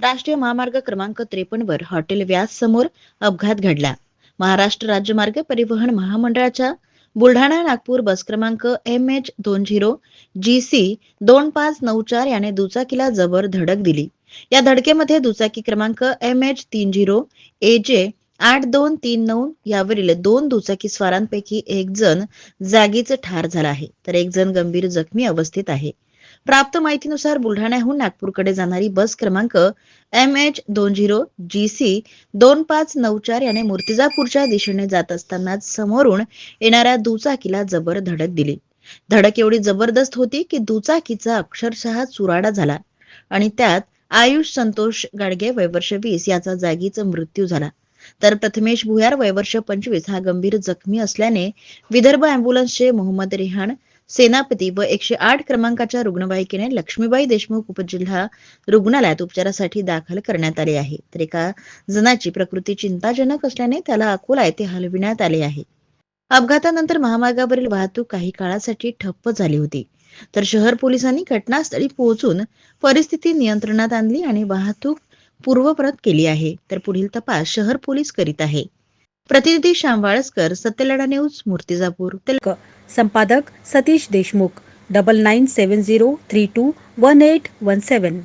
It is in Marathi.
राष्ट्रीय महामार्ग क्रमांक त्रेपन्न वर हॉटेल व्यास समोर अपघात घडला. महाराष्ट्र राज्य मार्ग परिवहन महामंडळाच्या बुलढाणा नागपूर बस क्रमांक एम एच दोन झिरो जी सी दोन पाच नऊ चार याने दुचाकीला जबर धडक दिली. या धडकेमध्ये दुचाकी क्रमांक एम एच तीन झिरो ए जे आठ दोन तीन नऊ यावरील दोन दुचाकी स्वारांपैकी एक जण जागीच ठार झाला आहे. तर एक जण गंभीर जखमी अवस्थेत आहे. प्राप्त माहितीनुसार बुलढाण्याहून नागपूरकडे जाणारी बस क्रमांक एम एच दोन झिरो जी सी दोन पाच नऊ चार याने मूर्तिजापूरच्या दिशेने जात असताना समोरून येणाऱ्या दुचाकीला जबर धडक दिली. धडक एवढी जबरदस्त होती की दुचाकीचा अक्षरशः चुराडा झाला आणि त्यात आयुष संतोष गाडगे वयवर्ष वीस याचा जागीच मृत्यू झाला. तर प्रथमेश भुयार वयवर्ष पंचवीस हा गंभीर जखमी असल्याने विदर्भ अँब्युलन्सचे मोहम्मद रेहान सेनापती व एकशे आठ क्रमांकाच्या रुग्णवाहिकेने लक्ष्मीबाई देशमुख उपजिल्हा रुग्णालयात उपचारासाठी दाखल करण्यात आले आहे. तर एका जणाची प्रकृती चिंताजनक असल्याने त्याला अकोला येथे हलविण्यात आले आहे. अपघातानंतर महामार्गावरील वाहतूक काही काळासाठी ठप्प झाली होती. तर शहर पोलिसांनी घटनास्थळी पोहोचून परिस्थिती नियंत्रणात आणली आणि वाहतूक पूर्वप्रत केली आहे. तर पुढील तपास शहर पोलीस करीत आहे. प्रतिनिधी श्याम वाळसकर सत्यलढा न्यूज मूर्तिजापूर. संपादक Satish Deshmukh double nine seven zero three two one eight one seven